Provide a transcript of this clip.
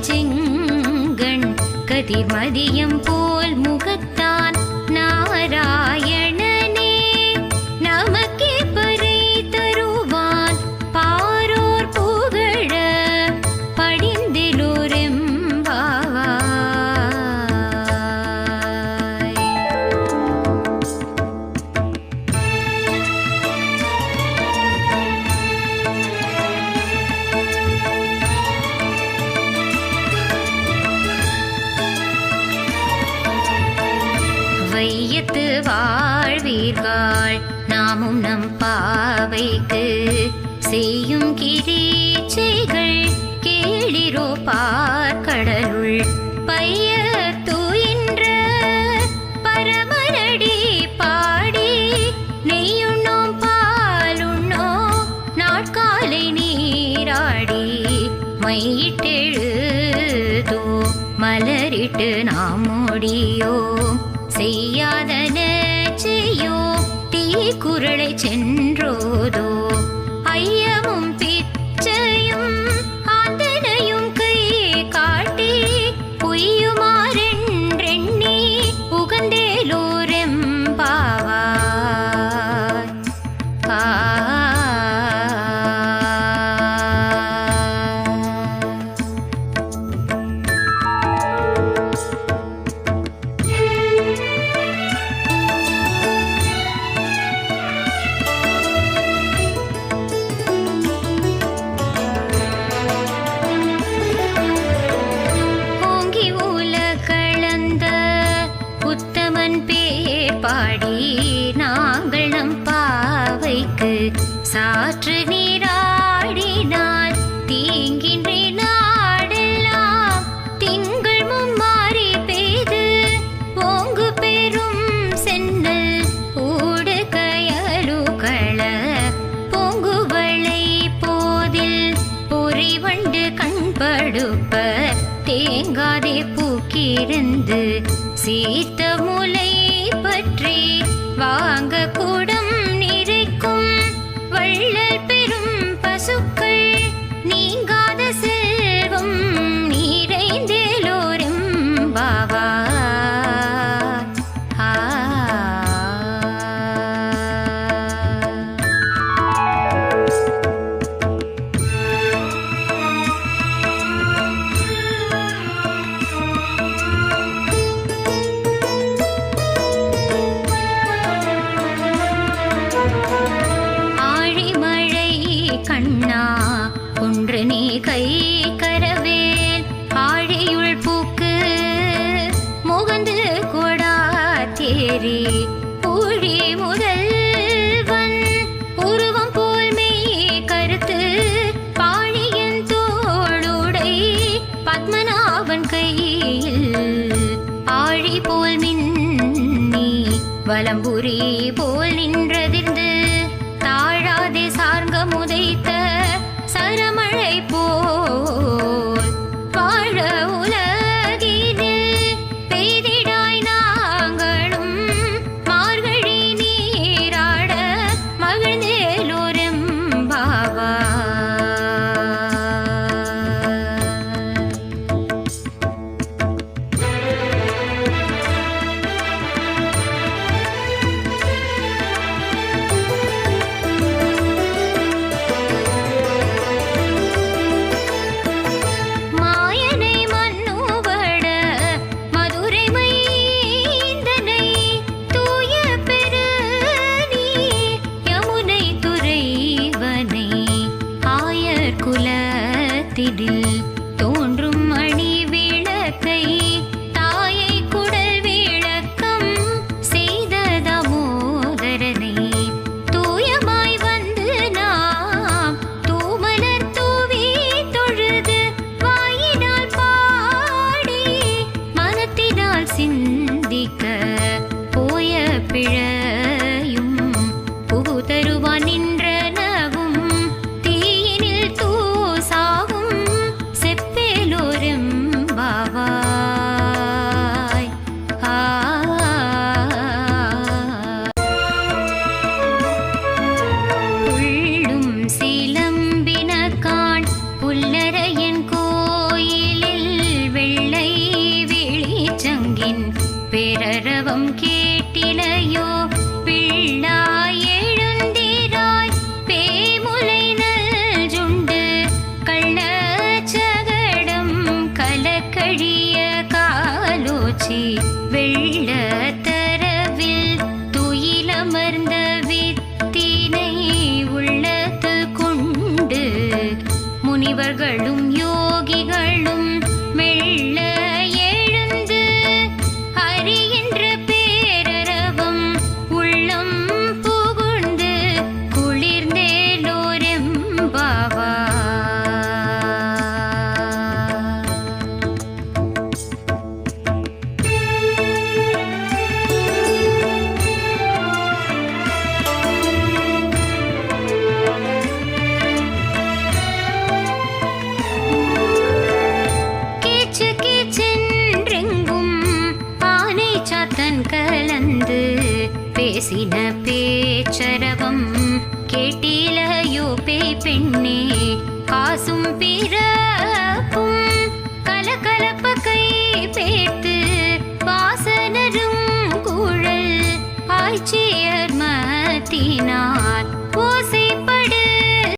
செங்கண் கதிர்மதியம் போல் முகத்தான் நாராயண பாவைக்கு செய்யும் கிரீச்சைகள் கேளிரோ பார்க்கடலுள் பைய தூயின்ற பரமனடி பாடி நெய்யுண்ணோம் பாலுண்ணோ நாட்காலை நீராடி மையிட்டெழுதோ மலரிட்டு நாம் முடியோம் செய்யாதன குரலை சென்றோதோ? பாடி நாங்கள் நம் பாவைக்கு சாற்று நீராடினால் தீங்கின்றி நாடெல்லாம் திங்கள் மும்மாறி பெய்து ஓங்கு பெரும் சென்னல் ஊடு கயலுகள பொங்குவளை போதில் பொறிவண்டு கண்படுப்ப தேங்காதே பூக்கிருந்து சீத்த முலை பற்றி வாங்க கூட ஆழிமழை கண்ணா ஒன்று நீ கை கரவேல். ஆழியுள் பூக்கு முகந்து கொடா தேரி ஊழி முதல்வன். போல் மெய் பத்மநாபன் கையில். ஆழி போல் மின்னி வலம்புரி போல் நின்றதிர்ந்து குலத்திடில் தோன்றும் பிறப்பும் கலகலப்ப கை பேர்த்து